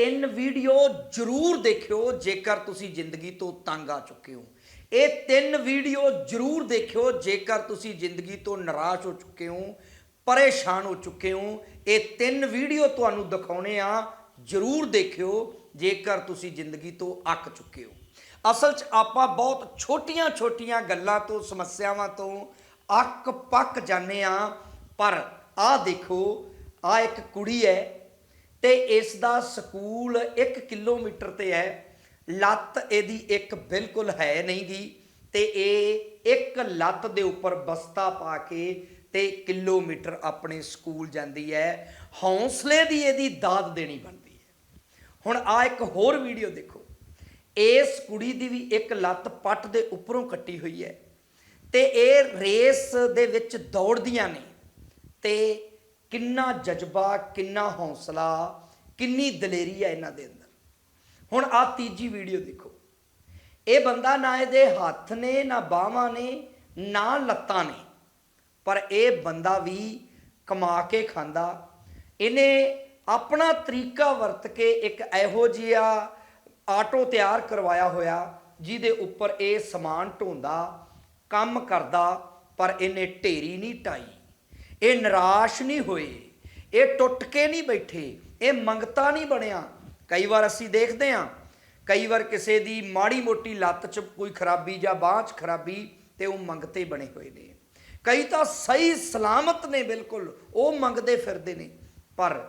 ਤਿੰਨ ਵੀਡੀਓ ਜ਼ਰੂਰ ਦੇਖਿਓ, ਜੇਕਰ ਤੁਸੀਂ ਜ਼ਿੰਦਗੀ ਤੋਂ ਤੰਗ ਆ ਚੁੱਕੇ ਹੋ। ਇਹ ਤਿੰਨ ਵੀਡੀਓ ਜ਼ਰੂਰ ਦੇਖਿਓ, ਜੇਕਰ ਤੁਸੀਂ ਜ਼ਿੰਦਗੀ ਤੋਂ ਨਿਰਾਸ਼ ਹੋ ਚੁੱਕੇ ਹੋ, ਪਰੇਸ਼ਾਨ ਹੋ ਚੁੱਕੇ ਹੋ। ਇਹ ਤਿੰਨ ਵੀਡੀਓ ਤੁਹਾਨੂੰ ਦਿਖਾਉਣੇ ਆ, ਜ਼ਰੂਰ ਦੇਖਿਓ, ਜੇਕਰ ਤੁਸੀਂ ਜ਼ਿੰਦਗੀ ਤੋਂ ਅੱਕ ਚੁੱਕੇ ਹੋ। ਅਸਲ 'ਚ ਆਪਾਂ ਬਹੁਤ ਛੋਟੀਆਂ-ਛੋਟੀਆਂ ਗੱਲਾਂ ਤੋਂ, ਸਮੱਸਿਆਵਾਂ ਤੋਂ ਅੱਕ ਪੱਕ ਜਾਂਦੇ ਆ, ਪਰ ਆਹ ਦੇਖੋ ਆ ਇੱਕ ਕੁੜੀ ਹੈ ਤੇ ਇਸ ਦਾ ਸਕੂਲ 1 ਕਿਲੋਮੀਟਰ ਤੇ ਹੈ। ਲੱਤ ਇਹਦੀ ਇੱਕ ਬਿਲਕੁਲ ਹੈ ਨਹੀਂ ਨਹੀਂਗੀ ਤੇ ਇਹ ਇੱਕ ਲੱਤ ਦੇ ਉੱਪਰ ਬਸਤਾ ਪਾ ਕੇ ਤੇ ਕਿਲੋਮੀਟਰ ਆਪਣੇ ਸਕੂਲ ਜਾਂਦੀ ਹੈ। ਹੌਸਲੇ ਦੀ ਇਹਦੀ ਦਾਦ ਦੇਣੀ ਬਣਦੀ ਹੈ। ਹੁਣ ਆ ਇੱਕ ਹੋਰ ਵੀਡੀਓ ਦੇਖੋ। ਇਸ ਕੁੜੀ ਦੀ ਵੀ ਇੱਕ ਲੱਤ ਪੱਟ ਦੇ ਉੱਪਰੋਂ ਕੱਟੀ ਹੋਈ ਹੈ ਤੇ ਇਹ ਰੇਸ ਦੇ ਵਿੱਚ ਦੌੜਦੀਆਂ ਨੇ ਤੇ ਕਿੰਨਾ ਜਜ਼ਬਾ, ਕਿੰਨਾ ਹੌਸਲਾ, ਕਿੰਨੀ ਦਲੇਰੀ ਹੈ ਇਹਨਾਂ ਦੇ ਅੰਦਰ। ਹੁਣ ਆ ਤੀਜੀ ਵੀਡੀਓ ਦੇਖੋ। ਇਹ ਬੰਦਾ ਨਾ ਇਹਦੇ ਹੱਥ ਨੇ, ਨਾ ਬਾਹਾਂ ਨੇ, ਨਾ ਲੱਤਾਂ ਨੇ। ਪਰ ਇਹ ਬੰਦਾ ਵੀ ਕਮਾ ਕੇ ਖਾਂਦਾ। ਇਹਨੇ ਆਪਣਾ ਤਰੀਕਾ ਵਰਤ ਕੇ ਇੱਕ ਇਹੋ ਜਿਹਾ ਆਟੋ ਤਿਆਰ ਕਰਵਾਇਆ ਹੋਇਆ, ਜਿਹਦੇ ਉੱਪਰ ਇਹ ਸਮਾਨ ਢੋਂਦਾ, ਕੰਮ ਕਰਦਾ, ਪਰ ਇਹਨੇ ਢੇਰੀ ਨਹੀਂ ਟਾਈ। ਇਹ ਨਿਰਾਸ਼ ਨਹੀਂ ਹੋਏ, ਇਹ ਟੁੱਟ ਕੇ ਨਹੀਂ ਬੈਠੇ, ਇਹ ਮੰਗਤਾ ਨਹੀਂ ਬਣਿਆ। ਕਈ ਵਾਰ ਅਸੀਂ ਦੇਖਦੇ ਹਾਂ, ਕਈ ਵਾਰ ਕਿਸੇ ਦੀ ਮਾੜੀ ਮੋਟੀ ਲੱਤ 'ਚ ਕੋਈ ਖਰਾਬੀ ਜਾਂ ਬਾਂਹ 'ਚ ਖਰਾਬੀ ਤੇ ਉਹ ਮੰਗਤੇ ਬਣੇ ਹੋਏ ਨੇ। ਕਈ ਤਾਂ ਸਹੀ ਸਲਾਮਤ ਨੇ ਬਿਲਕੁਲ, ਉਹ ਮੰਗਦੇ ਫਿਰਦੇ ਨੇ, ਪਰ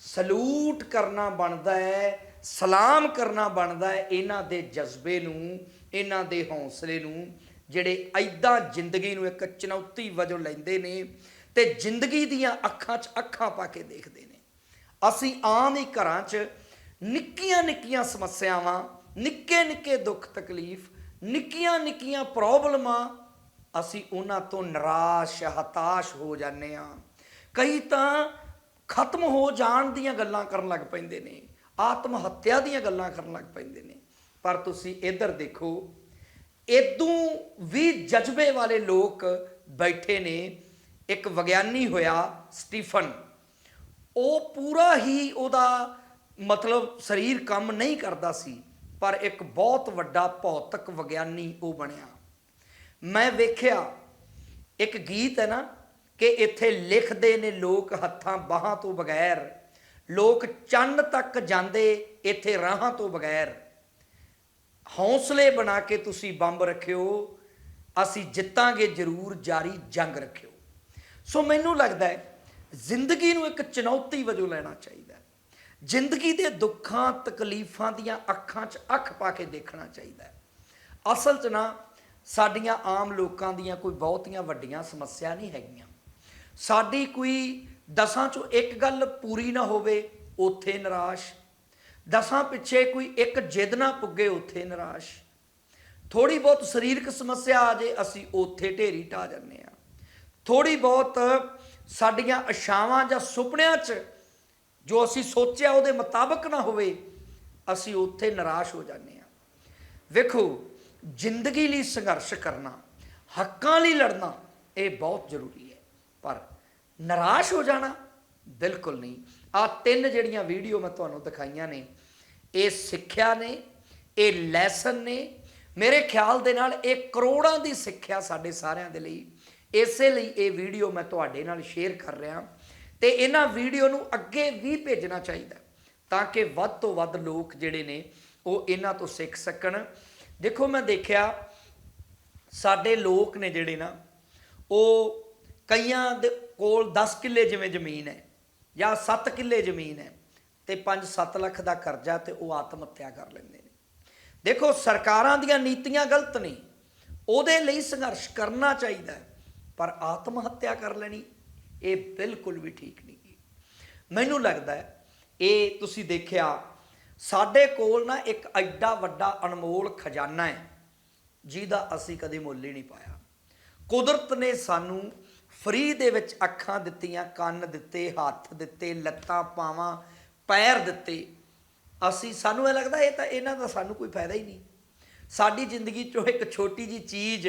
ਸਲੂਟ ਕਰਨਾ ਬਣਦਾ ਹੈ, ਸਲਾਮ ਕਰਨਾ ਬਣਦਾ ਹੈ ਇਹਨਾਂ ਦੇ ਜਜ਼ਬੇ ਨੂੰ, ਇਹਨਾਂ ਦੇ ਹੌਸਲੇ ਨੂੰ, ਜਿਹੜੇ ਐਦਾਂ ਜ਼ਿੰਦਗੀ ਨੂੰ ਇੱਕ ਚੁਣੌਤੀ ਵਜੋਂ ਲੈਂਦੇ ਨੇ ਤੇ ਜ਼ਿੰਦਗੀ ਦੀਆਂ ਅੱਖਾਂ 'ਚ ਅੱਖਾਂ ਪਾ ਕੇ ਦੇਖਦੇ ਨੇ। ਅਸੀਂ ਆਮ ਹੀ ਘਰਾਂ 'ਚ ਨਿੱਕੀਆਂ ਨਿੱਕੀਆਂ ਸਮੱਸਿਆਵਾਂ, ਨਿੱਕੇ ਨਿੱਕੇ ਦੁੱਖ ਤਕਲੀਫ, ਨਿੱਕੀਆਂ ਨਿੱਕੀਆਂ ਪ੍ਰੋਬਲਮਾਂ ਅਸੀਂ ਉਹਨਾਂ ਤੋਂ ਨਿਰਾਸ਼, ਹਤਾਸ਼ ਹੋ ਜਾਂਦੇ ਆ ਕਈ ਤਾਂ ਖਤਮ ਹੋ ਜਾਣ ਦੀਆਂ ਗੱਲਾਂ ਕਰਨ ਲੱਗ ਪੈਂਦੇ ਨੇ, ਆਤਮ ਹੱਤਿਆ ਦੀਆਂ ਗੱਲਾਂ ਕਰਨ ਲੱਗ ਪੈਂਦੇ ਨੇ। ਪਰ ਤੁਸੀਂ ਇੱਧਰ ਦੇਖੋ ਇਦੋਂ ਵੀ ਜਜ਼ਬੇ ਵਾਲੇ ਲੋਕ ਬੈਠੇ ਨੇ ਇੱਕ ਵਿਗਿਆਨੀ ਹੋਇਆ ਸਟੀਫਨ। ਉਹ ਪੂਰਾ ਹੀ ਉਹਦਾ ਮਤਲਬ ਸਰੀਰ ਕੰਮ ਨਹੀਂ ਕਰਦਾ ਸੀ, ਪਰ ਇੱਕ ਬਹੁਤ ਵੱਡਾ ਭੌਤਿਕ ਵਿਗਿਆਨੀ ਉਹ ਬਣਿਆ। ਮੈਂ ਵੇਖਿਆ, ਇੱਕ ਗੀਤ ਹੈ ਨਾ, ਕਿ ਇੱਥੇ ਲਿਖਦੇ ਨੇ ਲੋਕ ਹੱਥਾਂ ਬਾਹਾਂ ਤੋਂ ਬਗੈਰ। ਲੋਕ ਚੰਨ ਤੱਕ ਜਾਂਦੇ ਇੱਥੇ ਰਾਹਾਂ ਤੋਂ ਬਗੈਰ। ਹੌਸਲੇ ਬਣਾ ਕੇ ਤੁਸੀਂ ਬੰਬ ਰੱਖਿਓ, ਅਸੀਂ ਜਿੱਤਾਂਗੇ ਜ਼ਰੂਰ ਜਾਰੀ ਜੰਗ ਰੱਖਿਓ। ਸੋ ਮੈਨੂੰ ਲੱਗਦਾ ਹੈ, ਜ਼ਿੰਦਗੀ ਨੂੰ ਇੱਕ ਚੁਣੌਤੀ ਵਜੋਂ ਲੈਣਾ ਚਾਹੀਦਾ ਹੈ। ਜ਼ਿੰਦਗੀ ਦੇ ਦੁੱਖਾਂ, ਤਕਲੀਫਾਂ ਦੀਆਂ ਅੱਖਾਂ 'ਚ ਅੱਖ ਪਾ ਕੇ ਦੇਖਣਾ ਚਾਹੀਦਾ ਹੈ। ਅਸਲ 'ਚ ਨਾ, ਸਾਡੀਆਂ ਆਮ ਲੋਕਾਂ ਦੀਆਂ ਕੋਈ ਬਹੁਤੀਆਂ ਵੱਡੀਆਂ ਸਮੱਸਿਆ ਨਹੀਂ ਹੈਗੀਆਂ। ਸਾਡੀ ਕੋਈ ਦਸਾਂ 'ਚੋਂ ਇੱਕ ਗੱਲ ਪੂਰੀ ਨਾ ਹੋਵੇ, ਉੱਥੇ ਨਿਰਾਸ਼। ਦਸਾਂ ਪਿੱਛੇ ਕੋਈ ਇੱਕ ਜਿੱਦ ਨਾ ਪੁੱਗੇ, ਉੱਥੇ ਨਿਰਾਸ਼। ਥੋੜੀ ਬਹੁਤ ਸਰੀਰਕ ਸਮੱਸਿਆ ਆ ਜੇ, ਅਸੀਂ ਉੱਥੇ ਢੇਰੀ ਟਾ ਜਾਂਦੇ ਆ ਥੋੜੀ ਬਹੁਤ ਸਾਡੀਆਂ ਆਸ਼ਾਵਾਂ ਜਾਂ ਸੁਪਨਿਆਂ 'ਚ ਜੋ ਅਸੀਂ ਸੋਚਿਆ ਉਹਦੇ ਮੁਤਾਬਕ ਨਾ ਹੋਵੇ, ਅਸੀਂ ਉੱਥੇ ਨਿਰਾਸ਼ ਹੋ ਜਾਂਦੇ ਹਾਂ। ਵੇਖੋ, ਜ਼ਿੰਦਗੀ ਲਈ ਸੰਘਰਸ਼ ਕਰਨਾ, ਹੱਕਾਂ ਲਈ ਲੜਨਾ, ਇਹ ਬਹੁਤ ਜ਼ਰੂਰੀ ਹੈ। ਪਰ ਨਿਰਾਸ਼ ਹੋ ਜਾਣਾ, ਬਿਲਕੁਲ ਨਹੀਂ। ਆ ਤਿੰਨ ਜਿਹੜੀਆਂ ਵੀਡੀਓ ਮੈਂ ਤੁਹਾਨੂੰ ਦਿਖਾਈਆਂ ਨੇ, ਇਹ ਸਿੱਖਿਆ ਨੇ, ਇਹ ਲੈਸਨ ਨੇ। ਮੇਰੇ ਖਿਆਲ ਦੇ ਨਾਲ ਇਹ ਕਰੋੜਾਂ ਦੀ ਸਿੱਖਿਆ ਸਾਡੇ ਸਾਰਿਆਂ ਦੇ ਲਈ ਇਸੇ ਲਈ ਇਹ ਵੀਡੀਓ ਮੈਂ ਤੁਹਾਡੇ ਨਾਲ ਸ਼ੇਅਰ ਕਰ ਰਿਹਾ। ਤੇ ਇਹਨਾਂ ਵੀਡੀਓ ਨੂੰ ਅੱਗੇ ਵੀ ਭੇਜਣਾ ਚਾਹੀਦਾ ਤਾਂ ਕਿ ਵੱਧ ਤੋਂ ਵੱਧ ਲੋਕ ਜਿਹੜੇ ਨੇ ਉਹ ਇਹਨਾਂ ਤੋਂ ਸਿੱਖ ਸਕਣ। ਦੇਖੋ, ਮੈਂ ਦੇਖਿਆ ਸਾਡੇ ਲੋਕ ਨੇ ਜਿਹੜੇ ਨਾ, ਉਹ ਕਈਆਂ ਦੇ ਕੋਲ 10 ਕਿੱਲੇ ਜਿਵੇਂ ਜ਼ਮੀਨ ਹੈ ਜਾਂ 7 ਕਿੱਲੇ ਜ਼ਮੀਨ ਹੈ ਤੇ 5-7 ਲੱਖ ਦਾ ਕਰਜ਼ਾ ਤੇ ਉਹ ਆਤਮ ਹੱਤਿਆ ਕਰ ਲੈਂਦੇ ਨੇ। ਦੇਖੋ, ਸਰਕਾਰਾਂ ਦੀਆਂ ਨੀਤੀਆਂ ਗਲਤ ਨੇ। ਉਹਦੇ ਲਈ ਸੰਘਰਸ਼ ਕਰਨਾ ਚਾਹੀਦਾ ਹੈ। ਪਰ ਆਤਮ ਹੱਤਿਆ ਕਰ ਲੈਣੀ, ਇਹ ਬਿਲਕੁਲ ਵੀ ਠੀਕ ਨਹੀਂ ਮੈਨੂੰ ਲੱਗਦਾ ਇਹ ਤੁਸੀਂ ਦੇਖਿਆ, ਸਾਡੇ ਕੋਲ ਨਾ ਇੱਕ ਐਡਾ ਵੱਡਾ ਅਨਮੋਲ ਖਜ਼ਾਨਾ ਹੈ, ਜਿਹਦਾ ਅਸੀਂ ਕਦੇ ਮੁੱਲ ਹੀ ਨਹੀਂ ਪਾਇਆ। ਕੁਦਰਤ ਨੇ ਸਾਨੂੰ ਫਰੀ ਦੇ ਵਿੱਚ ਅੱਖਾਂ ਦਿੱਤੀਆਂ, ਕੰਨ ਦਿੱਤੇ, ਹੱਥ ਦਿੱਤੇ, ਲੱਤਾਂ, ਪਾਵਾਂ, ਪੈਰ ਦਿੱਤੇ। ਅਸੀਂ, ਸਾਨੂੰ ਇਹ ਲੱਗਦਾ ਇਹ ਤਾਂ ਇਹਨਾਂ ਦਾ ਸਾਨੂੰ ਕੋਈ ਫਾਇਦਾ ਹੀ ਨਹੀਂ। ਸਾਡੀ ਜ਼ਿੰਦਗੀ ਚੋਂ ਇੱਕ ਛੋਟੀ ਜੀ ਚੀਜ਼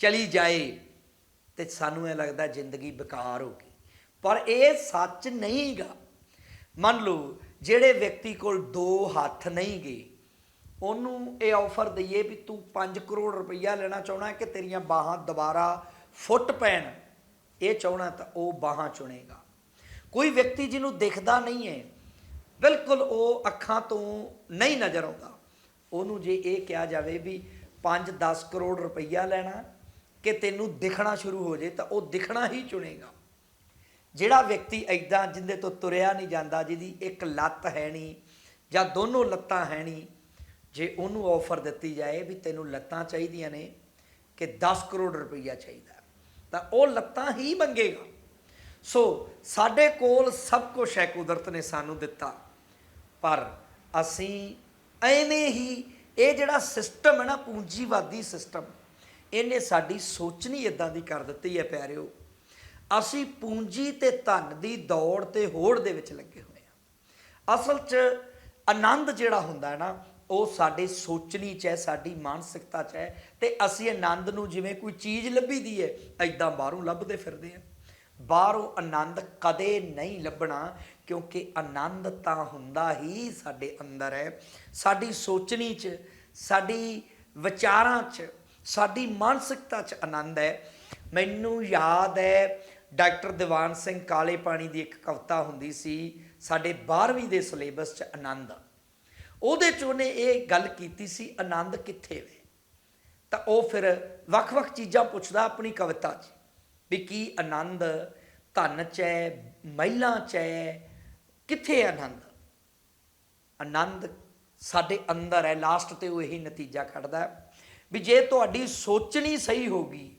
ਚਲੀ ਜਾਏ ਤੇ ਸਾਨੂੰ ਇਹ ਲੱਗਦਾ ਜ਼ਿੰਦਗੀ ਬੇਕਾਰ ਹੋ ਗਈ। ਪਰ ਇਹ ਸੱਚ ਨਹੀਂਗਾ। ਮੰਨ ਲਓ, ਜਿਹੜੇ ਵਿਅਕਤੀ ਕੋਲ ਦੋ ਹੱਥ ਨਹੀਂ ਗਏ ਉਹਨੂੰ ਇਹ ਆਫਰ ਦਈਏ ਵੀ ਤੂੰ 5 ਕਰੋੜ ਰੁਪਈਆ ਲੈਣਾ ਚਾਹਣਾ ਕਿ ਤੇਰੀਆਂ ਬਾਹਾਂ ਦੁਬਾਰਾ ਫੁੱਟ ਪੈਣ। ਇਹ ਚਾਹਣਾ ਤਾਂ ਉਹ ਬਾਹਾਂ ਚੁਣੇਗਾ। ਕੋਈ ਵਿਅਕਤੀ ਜਿਹਨੂੰ ਦਿਖਦਾ ਨਹੀਂ ਹੈ, ਬਿਲਕੁਲ ਉਹ ਅੱਖਾਂ ਤੋਂ ਨਹੀਂ ਨਜ਼ਰ ਆਉਂਦਾ। ਉਹਨੂੰ ਜੇ ਇਹ ਕਿਹਾ ਜਾਵੇ ਵੀ 5-10 ਕਰੋੜ ਰੁਪਈਆ ਲੈਣਾ ਕਿ ਤੈਨੂੰ ਦਿਖਣਾ ਸ਼ੁਰੂ ਹੋ ਜੇ ਤਾਂ ਉਹ ਦਿਖਣਾ ਹੀ ਚੁਣੇਗਾ। ਜਿਹੜਾ ਵਿਅਕਤੀ ਐਦਾਂ ਜਿੰਦੇ ਤੋਂ ਤੁਰਿਆ ਨਹੀਂ ਜਾਂਦਾ, ਜਿਹਦੀ ਇੱਕ ਲੱਤ ਹੈ ਨਹੀਂ ਜਾਂ ਦੋਨੋਂ ਲੱਤਾਂ ਹੈ ਨਹੀਂ, ਜੇ ਉਹਨੂੰ ਆਫਰ ਦਿੱਤੀ ਜਾਏ ਵੀ ਤੈਨੂੰ ਲੱਤਾਂ ਚਾਹੀਦੀਆਂ ਨੇ ਕਿ 10 ਕਰੋੜ ਰੁਪਈਆ ਚਾਹੀਦਾ ਤਾਂ ਉਹ ਲੱਤਾਂ ਹੀ ਮੰਗੇਗਾ। ਸੋ ਸਾਡੇ ਕੋਲ ਸਭ ਕੁਝ ਹੈ, ਕੁਦਰਤ ਨੇ ਸਾਨੂੰ ਦਿੱਤਾ, ਪਰ ਅਸੀਂ ਐਵੇਂ ਹੀ ਇਹ ਜਿਹੜਾ ਸਿਸਟਮ ਹੈ ਨਾ, ਪੂੰਜੀਵਾਦੀ ਸਿਸਟਮ ਇਹਨੇ ਸਾਡੀ ਸੋਚਣੀ ਇਦਾਂ ਦੀ ਕਰ ਦਿੱਤੀ ਹੈ ਪਿਆਰਿਓ। ਅਸੀਂ ਪੂੰਜੀ ਤੇ ਧਨ ਦੀ ਦੌੜ ਤੇ ਹੋੜ ਦੇ ਵਿੱਚ ਲੱਗੇ ਹੋਏ ਆ ਅਸਲ 'ਚ ਆਨੰਦ ਜਿਹੜਾ ਹੁੰਦਾ ਹੈ ਨਾ, ਉਹ ਸਾਡੇ ਸੋਚਣੀ 'ਚ ਹੈ, ਸਾਡੀ ਮਾਨਸਿਕਤਾ 'ਚ ਹੈ ਤੇ ਅਸੀਂ ਆਨੰਦ ਨੂੰ ਜਿਵੇਂ ਕੋਈ ਚੀਜ਼ ਲੱਭੀ ਦੀ ਹੈ ਐਦਾਂ ਬਾਹਰੋਂ ਲੱਭਦੇ ਫਿਰਦੇ ਆ ਬਾਹਰੋਂ ਆਨੰਦ ਕਦੇ ਨਹੀਂ ਲੱਭਣਾ, ਕਿਉਂਕਿ ਆਨੰਦ ਤਾਂ ਹੁੰਦਾ ਹੀ ਸਾਡੇ ਅੰਦਰ ਹੈ। ਸਾਡੀ ਸੋਚਣੀ 'ਚ, ਸਾਡੀ ਵਿਚਾਰਾਂ 'ਚ ਸਾਡੀ ਮਾਨਸਿਕਤਾ 'ਚ ਆਨੰਦ ਹੈ। ਮੈਨੂੰ ਯਾਦ ਹੈ, ਡਾਕਟਰ ਦੀਵਾਨ ਸਿੰਘ ਕਾਲੇ ਪਾਣੀ ਦੀ ਇੱਕ ਕਵਿਤਾ ਹੁੰਦੀ ਸੀ, ਸਾਡੇ 12ਵੀਂ ਦੇ ਸਿਲੇਬਸ 'ਚ ਆਨੰਦ। ਉਹਦੇ 'ਚ ਉਹਨੇ ਇਹ ਗੱਲ ਕੀਤੀ ਸੀ, ਆਨੰਦ ਕਿੱਥੇ ਵੇ? ਤਾਂ ਉਹ ਫਿਰ ਵੱਖ-ਵੱਖ ਚੀਜ਼ਾਂ ਪੁੱਛਦਾ ਆਪਣੀ ਕਵਿਤਾ 'ਚ, ਵੀ ਕੀ ਆਨੰਦ? ਧਨ 'ਚ ਹੈ, ਮਹਿਲਾਂ 'ਚ ਹੈ, ਕਿੱਥੇ ਆਨੰਦ? ਆਨੰਦ ਸਾਡੇ ਅੰਦਰ ਹੈ, ਲਾਸਟ ਤੇ ਉਹ ਇਹੀ ਨਤੀਜਾ ਕੱਢਦਾ। ਹੈ ਵੀ ਜੇ ਤੁਹਾਡੀ ਸੋਚਣੀ ਸਹੀ ਹੋ ਗਈ,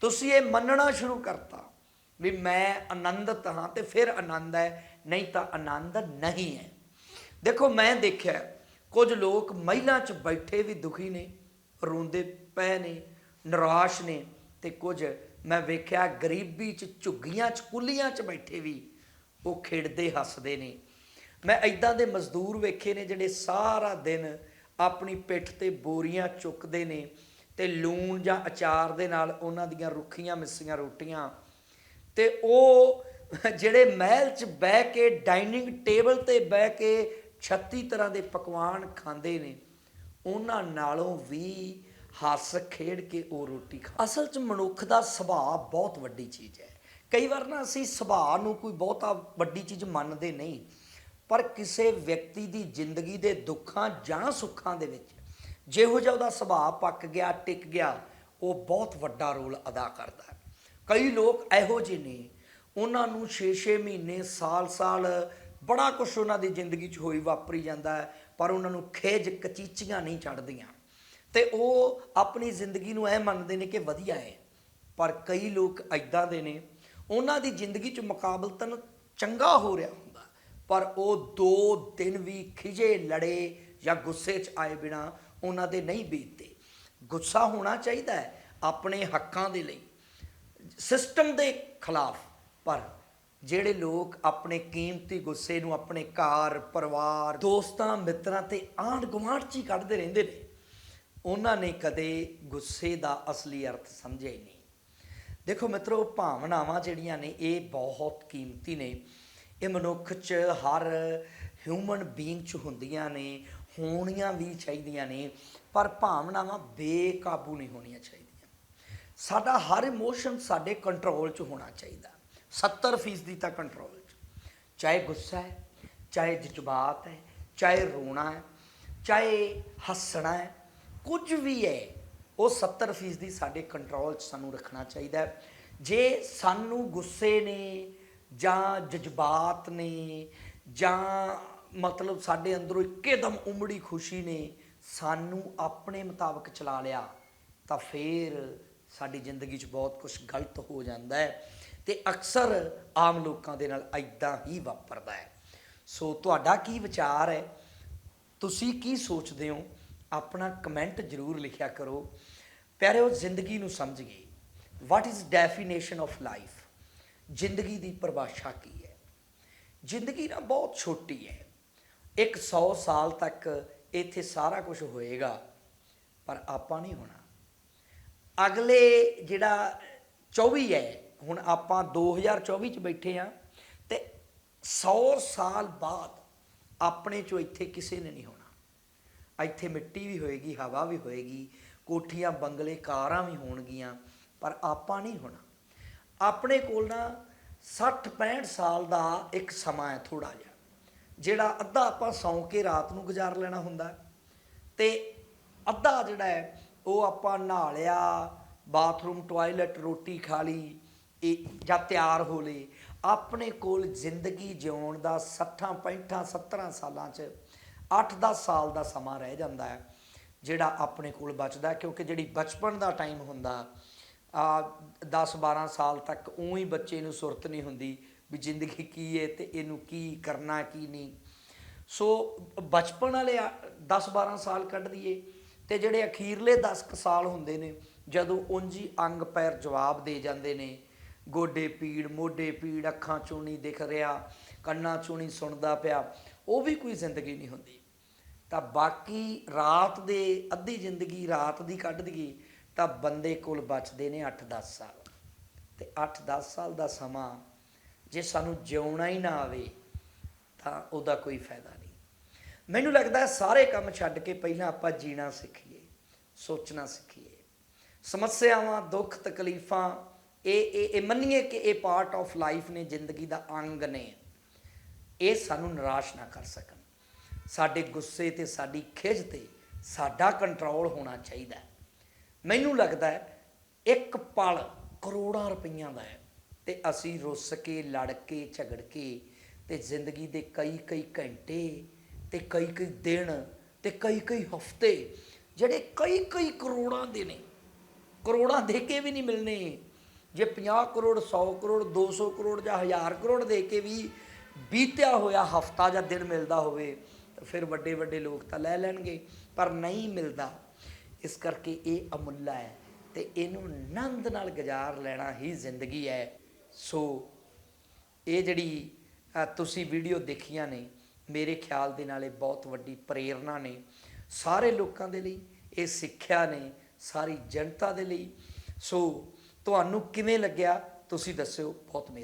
ਤੁਸੀਂ ਇਹ ਮੰਨਣਾ ਸ਼ੁਰੂ ਕਰਤਾ ਵੀ ਮੈਂ ਆਨੰਦਤ ਹਾਂ ਤੇ ਫਿਰ ਆਨੰਦ ਹੈ, ਨਹੀਂ ਤਾਂ ਆਨੰਦ ਨਹੀਂ ਹੈ। ਦੇਖੋ, ਮੈਂ ਦੇਖਿਆ ਕੁਝ ਲੋਕ ਮਹਿਲਾਂ 'ਚ ਬੈਠੇ ਵੀ ਦੁਖੀ ਨੇ, ਰੋਂਦੇ ਪਏ ਨੇ, ਨਿਰਾਸ਼ ਨੇ ਤੇ ਕੁਝ ਮੈਂ ਵੇਖਿਆ ਗਰੀਬੀ 'ਚ, ਝੁੱਗੀਆਂ 'ਚ, ਕੁੱਲੀਆਂ 'ਚ ਬੈਠੇ ਵੀ ਉਹ ਖੇਡਦੇ, ਹੱਸਦੇ ਨੇ। ਮੈਂ ਐਦਾਂ ਦੇ ਮਜ਼ਦੂਰ ਵੇਖੇ ਨੇ ਜਿਹੜੇ ਸਾਰਾ ਦਿਨ ਆਪਣੀ ਪਿੱਠ ਤੇ ਬੋਰੀਆਂ ਚੁੱਕਦੇ ਨੇ ਤੇ ਲੂਣ ਜਾਂ ਅਚਾਰ ਦੇ ਨਾਲ ਉਹਨਾਂ ਦੀਆਂ ਰੁੱਖੀਆਂ ਮਿੱਸੀਆਂ ਰੋਟੀਆਂ। ਤੇ ਉਹ ਜਿਹੜੇ ਮਹਿਲ 'ਚ ਬਹਿ ਕੇ ਡਾਈਨਿੰਗ ਟੇਬਲ ਤੇ ਬਹਿ ਕੇ 36 ਤਰ੍ਹਾਂ ਦੇ ਪਕਵਾਨ ਖਾਂਦੇ ਨੇ, ਉਹਨਾਂ ਨਾਲੋਂ ਵੀ ਹੱਸ ਖੇਡ ਕੇ ਉਹ ਰੋਟੀ ਖਾ ਅਸਲ 'ਚ ਮਨੁੱਖ ਦਾ ਸੁਭਾਅ ਬਹੁਤ ਵੱਡੀ ਚੀਜ਼ ਹੈ। ਕਈ ਵਾਰ ਨਾ ਅਸੀਂ ਸੁਭਾਅ ਨੂੰ ਕੋਈ ਬਹੁਤਾ ਵੱਡੀ ਚੀਜ਼ ਮੰਨਦੇ ਨਹੀਂ। ਪਰ ਕਿਸੇ ਵਿਅਕਤੀ ਦੀ ਜ਼ਿੰਦਗੀ ਦੇ ਦੁੱਖਾਂ ਜਾਂ ਸੁੱਖਾਂ ਦੇ ਵਿੱਚ ਜਿਹੋ ਜਿਹਾ ਉਹਦਾ ਸੁਭਾਅ ਪੱਕ ਗਿਆ, ਟਿਕ ਗਿਆ, ਉਹ ਬਹੁਤ ਵੱਡਾ ਰੋਲ ਅਦਾ ਕਰਦਾ ਹੈ। ਕਈ ਲੋਕ ਇਹੋ ਜਿਹੇ ਨੇ, ਉਹਨਾਂ ਨੂੰ 6-6 ਮਹੀਨੇ, ਸਾਲ-ਸਾਲ ਬੜਾ ਕੁਝ ਉਹਨਾਂ ਦੀ ਜ਼ਿੰਦਗੀ 'ਚ ਹੋਈ ਵਾਪਰੀ ਜਾਂਦਾ ਹੈ, ਪਰ ਉਹਨਾਂ ਨੂੰ ਖੇਜ ਕਚੀਚੀਆਂ ਨਹੀਂ ਚੜਦੀਆਂ ਤੇ ਉਹ ਆਪਣੀ ਜ਼ਿੰਦਗੀ ਨੂੰ ਇਹ ਮੰਨਦੇ ਨੇ ਕਿ ਵਧੀਆ ਹੈ, ਪਰ ਕਈ ਲੋਕ ਐਦਾਂ ਦੇ ਨੇ, ਉਹਨਾਂ ਦੀ ਜ਼ਿੰਦਗੀ 'ਚ ਮੁਕਾਬਲਤਨ ਚੰਗਾ ਹੋ ਰਿਹਾ ਪਰ ਉਹ ਦੋ ਦਿਨ ਵੀ ਖਿਜੇ ਲੜੇ ਜਾਂ ਗੁੱਸੇ 'ਚ ਆਏ ਬਿਨਾ ਉਹਨਾਂ ਦੇ ਨਹੀਂ ਬੀਤਦੇ। ਗੁੱਸਾ ਹੋਣਾ ਚਾਹੀਦਾ ਹੈ ਆਪਣੇ ਹੱਕਾਂ ਦੇ ਲਈ, ਸਿਸਟਮ ਦੇ ਖਿਲਾਫ। ਪਰ ਜਿਹੜੇ ਲੋਕ ਆਪਣੇ ਕੀਮਤੀ ਗੁੱਸੇ ਨੂੰ ਆਪਣੇ ਘਰ, ਪਰਿਵਾਰ, ਦੋਸਤਾਂ, ਮਿੱਤਰਾਂ ਤੇ ਆਂਢ ਗੁਆਂਢ 'ਚ ਹੀ ਕੱਢਦੇ ਰਹਿੰਦੇ ਨੇ, ਉਹਨਾਂ ਨੇ ਕਦੇ ਗੁੱਸੇ ਦਾ ਅਸਲੀ ਅਰਥ ਸਮਝਿਆ ਹੀ ਨਹੀਂ। ਦੇਖੋ ਮਿੱਤਰੋ, ਭਾਵਨਾਵਾਂ ਜਿਹੜੀਆਂ ਨੇ, ਇਹ ਬਹੁਤ ਕੀਮਤੀ ਨੇ। ਇਹ ਮਨੁੱਖ 'ਚ ਹਰ ਹਿਊਮਨ ਬੀਇੰਗ 'ਚ ਹੁੰਦੀਆਂ ਨੇ, ਹੋਣੀਆਂ ਵੀ ਚਾਹੀਦੀਆਂ ਨੇ, ਪਰ ਭਾਵਨਾਵਾਂ ਬੇਕਾਬੂ ਨਹੀਂ ਹੋਣੀਆਂ ਚਾਹੀਦੀਆਂ। ਸਾਡਾ ਹਰ ਇਮੋਸ਼ਨ ਸਾਡੇ ਕੰਟਰੋਲ 'ਚ ਹੋਣਾ ਚਾਹੀਦਾ। 70% ਤਾਂ ਕੰਟਰੋਲ 'ਚ। ਚਾਹੇ ਗੁੱਸਾ ਹੈ, ਚਾਹੇ ਜਜ਼ਬਾਤ ਹੈ, ਚਾਹੇ ਰੋਣਾ ਹੈ, ਚਾਹੇ ਹੱਸਣਾ ਹੈ, ਕੁਝ ਵੀ ਹੈ, ਉਹ 70% ਸਾਡੇ ਕੰਟਰੋਲ 'ਚ ਸਾਨੂੰ ਰੱਖਣਾ ਚਾਹੀਦਾ। ਜੇ ਸਾਨੂੰ ਗੁੱਸੇ ਨੇ ਜਾਂ ਜਜ਼ਬਾਤ ਨੇ, ਜਾਂ ਮਤਲਬ ਸਾਡੇ ਅੰਦਰੋਂ ਇੱਕਦਮ ਉਮੜੀ ਖੁਸ਼ੀ ਨੇ, ਸਾਨੂੰ ਆਪਣੇ ਮੁਤਾਬਕ ਚਲਾ ਲਿਆ, ਤਾਂ ਫੇਰ ਸਾਡੀ ਜ਼ਿੰਦਗੀ 'ਚ ਬਹੁਤ ਕੁਝ ਗਲਤ ਹੋ ਜਾਂਦਾ ਹੈ ਤੇ ਅਕਸਰ ਆਮ ਲੋਕਾਂ ਦੇ ਨਾਲ ਐਦਾਂ ਹੀ ਵਾਪਰਦਾ ਹੈ। ਸੋ ਤੁਹਾਡਾ ਕੀ ਵਿਚਾਰ ਹੈ? ਤੁਸੀਂ ਕੀ ਸੋਚਦੇ ਹੋ? ਆਪਣਾ ਕਮੈਂਟ ਜ਼ਰੂਰ ਲਿਖਿਆ ਕਰੋ। ਪਿਆਰਿਓ, ਜ਼ਿੰਦਗੀ ਨੂੰ ਸਮਝ ਗਏ। What is definition of life ਜ਼ਿੰਦਗੀ ਦੀ ਪਰਿਭਾਸ਼ਾ ਕੀ ਹੈ? ਜ਼ਿੰਦਗੀ ਨਾ ਬਹੁਤ ਛੋਟੀ ਹੈ। ਇੱਕ 100 ਸਾਲ ਤੱਕ ਇੱਥੇ ਸਾਰਾ ਕੁਝ ਹੋਏਗਾ, ਪਰ ਆਪਾਂ ਨਹੀਂ ਹੋਣਾ। ਅਗਲੇ ਜਿਹੜਾ 24 ਹੈ, ਹੁਣ ਆਪਾਂ 2024 ਚ ਬੈਠੇ ਆ ਤੇ 100 ਸਾਲ ਬਾਅਦ ਆਪਣੇ ਚੋਂ ਇੱਥੇ ਕਿਸੇ ਨੇ ਨਹੀਂ ਹੋਣਾ। ਇੱਥੇ ਮਿੱਟੀ ਵੀ ਹੋਏਗੀ, ਹਵਾ ਵੀ ਹੋਏਗੀ, ਕੋਠੀਆਂ, ਬੰਗਲੇ, ਕਾਰਾਂ ਵੀ ਹੋਣਗੀਆਂ, ਪਰ ਆਪਾਂ ਨਹੀਂ ਹੋਣਾ। ਆਪਣੇ ਕੋਲ ਨਾ 60 65 ਸਾਲ ਦਾ ਇੱਕ ਸਮਾਂ ਹੈ ਥੋੜਾ ਜਿਹਾ ਜਿਹੜਾ ਅੱਧਾ ਆਪਾਂ ਸੌਂ ਕੇ ਰਾਤ ਨੂੰ ਗੁਜ਼ਾਰ ਲੈਣਾ ਹੁੰਦਾ ਹੈ, ਤੇ ਅੱਧਾ ਜਿਹੜਾ ਹੈ ਉਹ ਆਪਾਂ ਨਹਾ ਲਿਆ ਬਾਥਰੂਮ ਟਾਇਲਟ ਰੋਟੀ ਖਾ ਲਈ ਇਹ ਜਾਂ ਤਿਆਰ ਹੋ ਲਈ ਆਪਣੇ ਕੋਲ ਜ਼ਿੰਦਗੀ ਜਿਉਣ ਦਾ 60 65 70 ਸਾਲਾਂ 'ਚ 8-10 ਸਾਲ ਦਾ ਸਮਾਂ ਰਹਿ ਜਾਂਦਾ ਹੈ ਜਿਹੜਾ ਆਪਣੇ ਕੋਲ ਬਚਦਾ ਕਿਉਂਕਿ ਜਿਹੜੀ ਬਚਪਨ ਦਾ ਟਾਈਮ ਹੁੰਦਾ ਆ 10-12 ਸਾਲ ਤੱਕ ਉਹੀ ਬੱਚੇ ਨੂੰ ਸੁਰਤ ਨਹੀਂ ਹੁੰਦੀ ਵੀ ਜ਼ਿੰਦਗੀ ਕੀ ਹੈ ਤੇ ਇਹਨੂੰ ਕੀ ਕਰਨਾ, ਕੀ ਨਹੀਂ। ਸੋ ਬਚਪਨ ਵਾਲੇ 10-12 ਸਾਲ ਕੱਢ ਦਈਏ ਤੇ ਜਿਹੜੇ ਅਖੀਰਲੇ 10 ਕੁ ਸਾਲ ਹੁੰਦੇ ਨੇ, ਜਦੋਂ ਉਂਝੀ ਅੰਗ ਪੈਰ ਜਵਾਬ ਦੇ ਜਾਂਦੇ ਨੇ, ਗੋਡੇ ਪੀੜ, ਮੋਢੇ ਪੀੜ, ਅੱਖਾਂ ਚੋਂ ਨਹੀਂ ਦਿਖ ਰਿਹਾ, ਕੰਨਾਂ ਚੋਂ ਨਹੀਂ ਸੁਣਦਾ ਪਿਆ, ਉਹ ਵੀ ਕੋਈ ਜ਼ਿੰਦਗੀ ਨਹੀਂ ਹੁੰਦੀ। ਤਾਂ ਬਾਕੀ ਰਾਤ ਦੇ, ਅੱਧੀ ਜ਼ਿੰਦਗੀ ਰਾਤ ਦੀ ਕੱਢ ਦਈਏ ਤਾਂ ਬੰਦੇ ਕੋਲ ਬਚਦੇ ਨੇ 8-10 ਸਾਲ। ਤੇ 8-10 ਸਾਲ ਦਾ ਸਮਾਂ ਜੇ ਸਾਨੂੰ ਜਿਉਣਾ ਹੀ ਨਾ ਆਵੇ, ਤਾਂ ਉਹਦਾ ਕੋਈ ਫਾਇਦਾ ਨਹੀਂ। ਮੈਨੂੰ ਲੱਗਦਾ ਸਾਰੇ ਕੰਮ ਛੱਡ ਕੇ ਪਹਿਲਾਂ ਆਪਾਂ ਜੀਣਾ ਸਿੱਖੀਏ, ਸੋਚਣਾ ਸਿੱਖੀਏ। ਸਮੱਸਿਆਵਾਂ, ਦੁੱਖ, ਤਕਲੀਫਾਂ, ਇਹ ਇਹ ਇਹ ਮੰਨੀਏ ਕਿ ਇਹ ਪਾਰਟ ਆਫ ਲਾਈਫ ਨੇ, ਜ਼ਿੰਦਗੀ ਦਾ ਅੰਗ ਨੇ। ਇਹ ਸਾਨੂੰ ਨਿਰਾਸ਼ ਨਾ ਕਰ ਸਕਣ। ਸਾਡੇ ਗੁੱਸੇ ਤੇ, ਸਾਡੀ ਖਿਝ ਤੇ ਸਾਡਾ ਕੰਟਰੋਲ ਹੋਣਾ ਚਾਹੀਦਾ। ਮੈਨੂੰ ਲੱਗਦਾ ਹੈ ਇੱਕ ਪਲ ਕਰੋੜਾਂ ਰੁਪਈਆਂ ਦਾ ਹੈ ਤੇ ਅਸੀਂ ਰੁੱਸ ਕੇ, ਲੜ ਕੇ, ਝਗੜ ਕੇ ਤੇ ਜ਼ਿੰਦਗੀ ਦੇ ਕਈ ਕਈ ਘੰਟੇ ਤੇ ਕਈ ਕਈ ਦਿਨ ਤੇ ਕਈ ਕਈ ਹਫ਼ਤੇ ਜਿਹੜੇ ਕਈ ਕਈ ਕਰੋੜਾਂ ਦੇ ਨੇ। ਕਰੋੜਾਂ ਦੇ ਕੇ ਵੀ ਨਹੀਂ ਮਿਲਨੇ। ਜੇ 50 ਕਰੋੜ 100 ਕਰੋੜ 200 ਕਰੋੜ ਜਾਂ 1000 ਕਰੋੜ ਦੇ ਕੇ ਵੀ ਬੀਤਿਆ ਹੋਇਆ ਹਫਤਾ ਜਾਂ ਦਿਨ ਮਿਲਦਾ ਹੋਵੇ, ਤਾਂ ਫਿਰ ਵੱਡੇ ਵੱਡੇ ਲੋਕ ਤਾਂ ਲੈ ਲੈਣਗੇ, ਪਰ ਨਹੀਂ ਮਿਲਦਾ। ਇਸ ਕਰਕੇ ਇਹ ਅਮੁੱਲਾ ਹੈ ਤੇ ਇਹਨੂੰ ਆਨੰਦ ਨਾਲ ਗੁਜ਼ਾਰ ਲੈਣਾ ਹੀ ਜ਼ਿੰਦਗੀ ਹੈ। ਸੋ ਇਹ ਜਿਹੜੀ ਤੁਸੀਂ ਵੀਡੀਓ ਦੇਖੀਆਂ ਨੇ, ਮੇਰੇ ਖਿਆਲ ਦੇ ਨਾਲ ਇਹ ਬਹੁਤ ਵੱਡੀ ਪ੍ਰੇਰਣਾ ਨੇ। ਸਾਰੇ ਲੋਕਾਂ ਦੇ ਲਈ ਇਹ ਸਿੱਖਿਆ ਨੇ, ਸਾਰੀ ਜਨਤਾ ਦੇ ਲਈ। ਸੋ ਤੁਹਾਨੂੰ ਕਿਵੇਂ ਲੱਗਿਆ, ਤੁਸੀਂ ਦੱਸਿਓ, ਬਹੁਤ